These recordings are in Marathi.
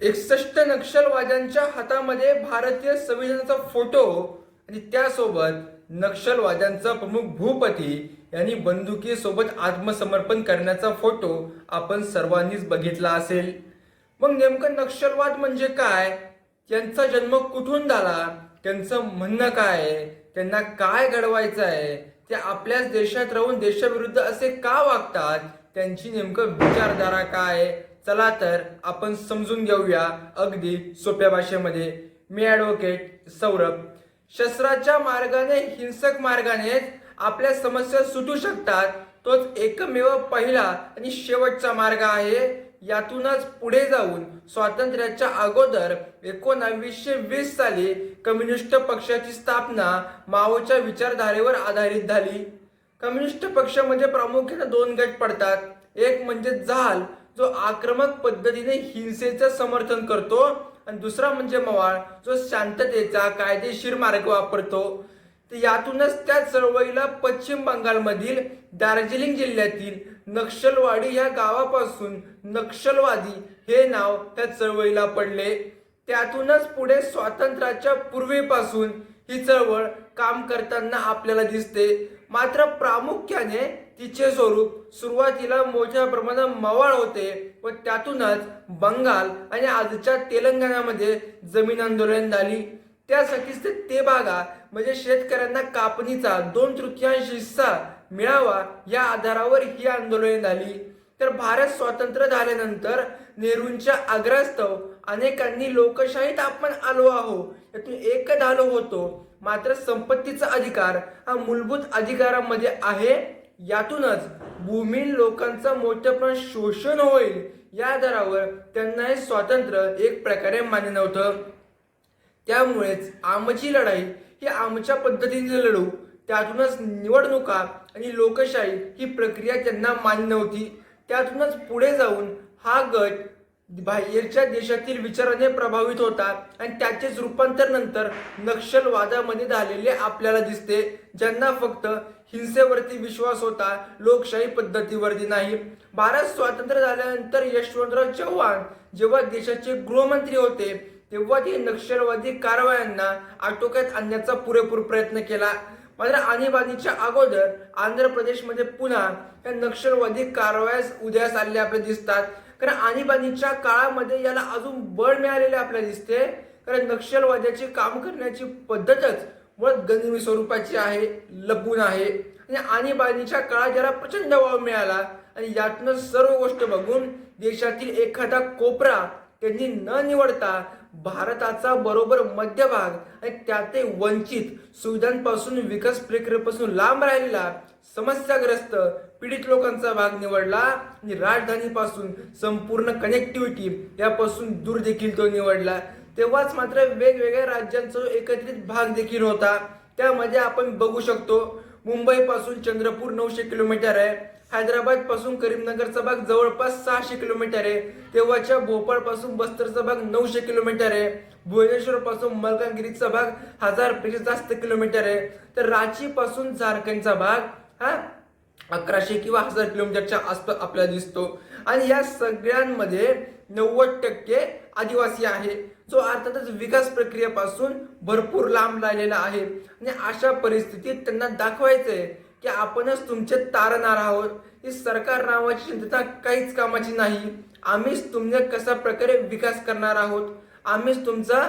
एकसष्ट नक्षलवाद्यांच्या हातामध्ये भारतीय संविधानाचा फोटो आणि त्यासोबत नक्षलवाद्यांचा प्रमुख भूपती यांनी बंदुकीसोबत आत्मसमर्पण करण्याचा फोटो आपण सर्वांनीच बघितला असेल. मग नेमकं नक्षलवाद म्हणजे काय? त्यांचा जन्म कुठून झाला? त्यांचं म्हणणं काय आहे? त्यांना काय घडवायचं आहे? ते आपल्याच देशात राहून देशाविरुद्ध असे का वागतात? त्यांची नेमकं विचारधारा काय आहे? चला तर आपण समजून घेऊया अगदी सोप्या भाषेमध्ये. मी ॲडव्होकेट सौरभ. शस्त्राच्या मार्गाने हिंसक मार्गाने आपल्या समस्या सुटू शकतात. तोच एकमेव पहिला आणि शेवटचा मार्ग आहे. यातूनच पुढे जाऊन स्वातंत्र्याच्या अगोदर एकोणावीसशे वीस साली कम्युनिस्ट पक्षाची स्थापना माओच्या विचारधारेवर आधारित झाली. कम्युनिस्ट पक्ष म्हणजे प्रामुख्याने दोन गट पडतात. एक म्हणजे झाल जो आक्रमक पद्धतीने हिंसेचं समर्थन करतो आणि दुसरा म्हणजे मवाळ जो शांततेचा कायदेशीर मार्ग वापरतो. तर यातूनच त्या चळवळीला पश्चिम बंगालमधील दार्जिलिंग जिल्ह्यातील नक्षलवाडी ह्या गावापासून नक्षलवादी हे नाव त्या चळवळीला पडले. त्यातूनच पुढे स्वातंत्र्याच्या पूर्वीपासून ही चळवळ काम करताना आपल्याला दिसते. मात्र प्रामुख्याने तिचे स्वरूप सुरुवातीला मोठ्या प्रमाणात मवाळ होते व त्यातूनच बंगाल आणि आजच्या तेलंगणामध्ये जमीन आंदोलन झाली. त्यासाठीच ते ते भागा म्हणजे शेतकऱ्यांना कापणीचा दोन तृतीयांश हिस्सा मिळावा या आधारावर ही आंदोलने झाली. तर भारत स्वातंत्र्य झाल्यानंतर नेहरूंच्या आग्रहास्तव अनेकांनी लोकशाहीत आपण आलो आहो यातून एक झालो होतो. मात्र संपत्तीचा अधिकार हा मूलभूत अधिकारामध्ये आहे यातूनच भूमीन लोकांचं मोठ्या प्रमाणात शोषण होईल. या आधारावर त्यांना हे स्वातंत्र्य एक प्रकारे मान्य नव्हतं. त्यामुळेच आमची लढाई ही आमच्या पद्धतीने लढू त्यातूनच निवडणुका आणि लोकशाही ही प्रक्रिया त्यांना मान्य नव्हती. त्यातूनच पुढे जाऊन हा गट बाहेरच्या देशातील विचाराने प्रभावित होता आणि त्याचेच रूपांतर नंतर नक्षलवादामध्ये झालेले आपल्याला दिसते ज्यांना फक्त हिंसेवरती विश्वास होता लोकशाही पद्धतीवरती नाही. भारत स्वातंत्र्य झाल्यानंतर यशवंतराव चव्हाण जेव्हा देशाचे गृहमंत्री होते तेव्हा ते नक्षलवादी कारवायांना आटोक्यात आणण्याचा पुरेपूर प्रयत्न केला. मात्र आणीबाणीच्या अगोदर आंध्र प्रदेशमध्ये पुन्हा या नक्षलवादी कारवायास उदयास आलेल्या आपल्या दिसतात. कारण आणीबाणीच्या काळामध्ये याला अजून बळ मिळालेले आपल्याला दिसते कारण नक्षलवाद्याची काम करण्याची पद्धतच मुळात गनिमी स्वरूपाची आहे लपून आहे. आणि आणीबाणीच्या काळात याला प्रचंड वाव मिळाला आणि यातनं सर्व गोष्ट बघून देशातील एखादा कोपरा त्यांनी न निवडता भारताचा बरोबर मध्यभाग आणि त्याते वंचित सुविधांपासून विकास प्रक्रियेपासून लांब राहिलेला समस्याग्रस्त पीडित लोकांचा भाग निवडला आणि राजधानीपासून संपूर्ण कनेक्टिव्हिटी यापासून दूर देखील तो निवडला. तेव्हाच मात्र वेगवेगळ्या राज्यांचा जो एकत्रित भाग देखील होता त्यामध्ये आपण बघू शकतो मुंबईपासून चंद्रपूर नऊशे किलोमीटर आहे. हैदराबादपासून करीमनगरचा भाग जवळपास सहाशे किलोमीटर आहे. तेव्हाच्या भोपाळपासून बस्तरचा भाग नऊशे किलोमीटर आहे. भुवनेश्वर पासून मलकानगिरीचा भाग हजारपेक्षा जास्त किलोमीटर आहे. तर रांची पासून झारखंडचा भाग हा अकराशे किंवा हजार किलोमीटरच्या आसपास आपल्याला दिसतो. आणि या सगळ्यांमध्ये नव्वद टक्के आदिवासी आहे. जो अर्थातच विकास प्रक्रियेपासून भरपूर लांब राहिलेला आहे. आणि अशा परिस्थितीत त्यांना दाखवायचं आहे की आपणच तुमचे तारणार आहोत. ही सरकार नावाची चिंतता काहीच कामाची नाही. आम्हीच तुमचा कशा प्रकारे विकास करणार आहोत? आम्हीच तुमचा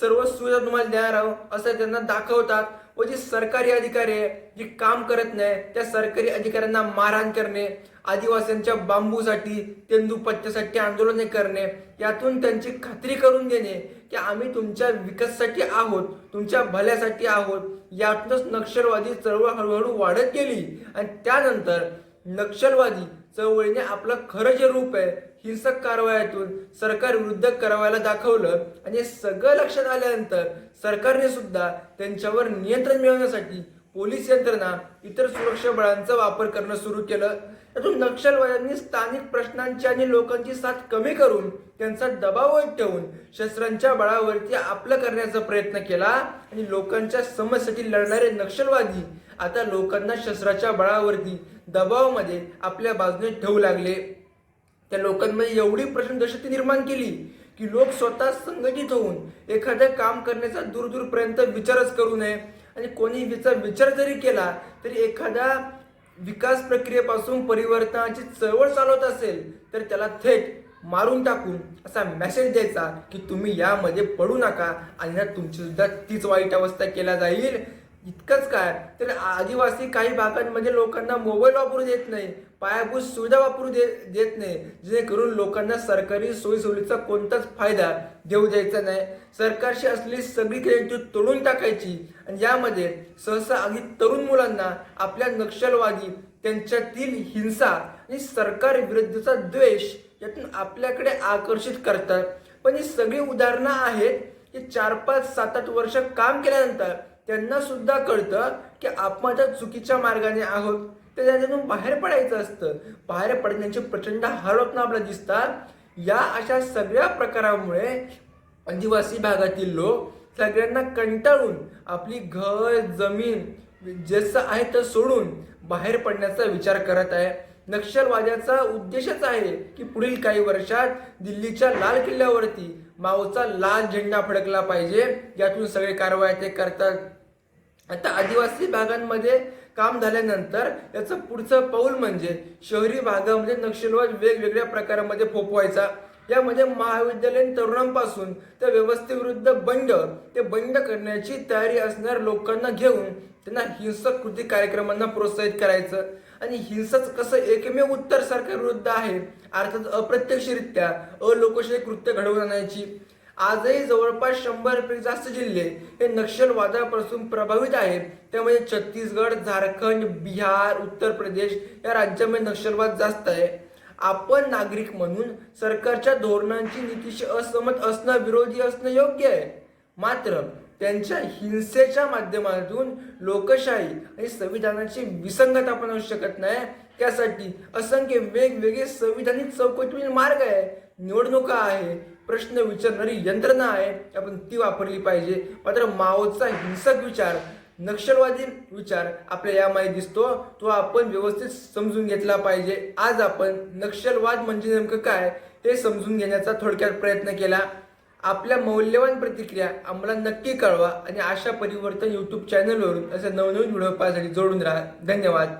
सर्व सुविधा तुम्हाला देणार आहोत असं त्यांना दाखवतात. व जे सरकारी अधिकारी आहे जी काम करत नाही त्या सरकारी अधिकाऱ्यांना मारहाण करणे आदिवासींच्या बांबूसाठी तेंदुपत्त्यासाठी आंदोलने करणे यातून त्यांची खात्री करून देणे की आम्ही तुमच्या विकासासाठी आहोत तुमच्या भल्यासाठी आहोत. यातूनच नक्षलवादी चळवळ हळूहळू वाढत गेली. आणि त्यानंतर नक्षलवादी चळवळीने आपलं खरं जे रूप आहे हिंसक कारवायातून सरकार विरुद्ध करावायला दाखवलं. आणि हे सगळं लक्षात आल्यानंतर सरकारने सुद्धा त्यांच्यावर नियंत्रण मिळवण्यासाठी पोलीस यंत्रणा इतर सुरक्षा बळांचा वापर करणं सुरू केलं. यातून नक्षलवाद्यांनी स्थानिक प्रश्नांची आणि लोकांची साथ कमी करून त्यांचा दबाव ठेवून शस्त्रांच्या बळावरती आपलं करण्याचा प्रयत्न केला आणि लोकांच्या समस्येसाठी लढणारे नक्षलवादी आता लोकांना शस्त्राच्या बळावरती दबावामध्ये आपल्या बाजूने ठेवू लागले. त्या लोकांमध्ये एवढी प्रचंड निर्माण केली की लोक स्वतः संघटित होऊन एखादं काम करण्याचा दूरदूरपर्यंत विचारच करू नये. आणि कोणी विचार विचार जरी केला तरी एखादा विकास प्रक्रियेपासून परिवर्तनाची चळवळ चालवत असेल तर त्याला थेट मारून टाकून असा मेसेज द्यायचा की तुम्ही यामध्ये पडू नका आणि ना तुमची सुद्धा तीच वाईट अवस्था केला जाईल. इतकंच काय? तर आदिवासी काही भागांमध्ये लोकांना मोबाईल वापरू देत नाही. पायाभूत सुविधा वापरू दे देत नाही. जेणेकरून लोकांना सरकारी सोयीसुविधेचा कोणताच फायदा देऊ द्यायचा नाही. सरकारशी असलेली सगळी क्रेडिट तोडून टाकायची. आणि यामध्ये सहसा अगदी तरुण मुलांना आपल्या नक्षलवादी त्यांच्यातील हिंसा आणि सरकार विरुद्धचा द्वेष यातून आपल्याकडे आकर्षित करतात. पण ही सगळी उदाहरणं आहेत की चार पाच सात आठ वर्ष काम केल्यानंतर त्यांना सुद्धा कळतं की आपण आता चुकीच्या मार्गाने आहोत. तर त्याच्यातून बाहेर पडायचं असतं. बाहेर पडण्याचे प्रचंड हाल आपल्याला दिसतात. या अशा सगळ्या प्रकारामुळे आदिवासी भागातील लोक सगळ्यांना कंटाळून आपली घर जमीन जसं आहे तर सोडून बाहेर पडण्याचा विचार करत आहे. नक्षलवाद्याचा उद्देशच आहे की पुढील काही वर्षात दिल्लीच्या लाल किल्ल्यावरती माओचा लाल झेंडा फडकला पाहिजे. यातून सगळे कारवाया ते करतात. आता आदिवासी भागांमध्ये काम झाल्यानंतर याचं पुढचं पाऊल म्हणजे शहरी भागामध्ये नक्षलवाद वेगवेगळ्या प्रकारामध्ये फोपवायचा. यामध्ये महाविद्यालयीन तरुणांपासून त्या व्यवस्थेविरुद्ध बंड ते बंड करण्याची तयारी असणाऱ्या लोकांना घेऊन त्यांना हिंसक कृती कार्यक्रमांना प्रोत्साहित करायचं. आणि हिंसाच कसं एकमेव उत्तर सरकारविरुद्ध आहे अर्थात अप्रत्यक्षरित्या अलोकशाही कृत्य घडवून आणायची. आजही जवळपास शंभरपेक्षा जास्त जिल्हे हे नक्षलवादापासून प्रभावित आहेत. त्यामध्ये छत्तीसगड झारखंड बिहार उत्तर प्रदेश या राज्यामध्ये नक्षलवाद जास्त आहे. आपण नागरिक म्हणून सरकारच्या धोरणांची नीतीशी असहमत असणं विरोधी असणं योग्य आहे. मात्र त्यांच्या हिंसेच्या माध्यमातून लोकशाही आणि संविधानाची विसंगत आपण होऊ शकत नाही. त्यासाठी असंख्य वेगवेगळे संविधानिक चौकटीतील मार्ग आहे. निवडणुका आहे प्रश्न विचारणारी यंत्रणा आहे आपण ती वापरली पाहिजे. मात्र माओचा हिंसक विचार नक्षलवादी विचार आपल्या यामध्ये दिसतो. तो आपण व्यवस्थित समजून घेतला पाहिजे. आज आपण नक्षलवाद म्हणजे नेमकं काय हे समजून घेण्याचा थोडक्यात प्रयत्न केला. आपल्या मौल्यवान प्रतिक्रिया आम्हाला नक्की कळवा आणि अशा परिवर्तन यूट्यूब चॅनलवरून असे नवनवीन व्हिडिओ पाहण्यासाठी जोडून राहा. धन्यवाद.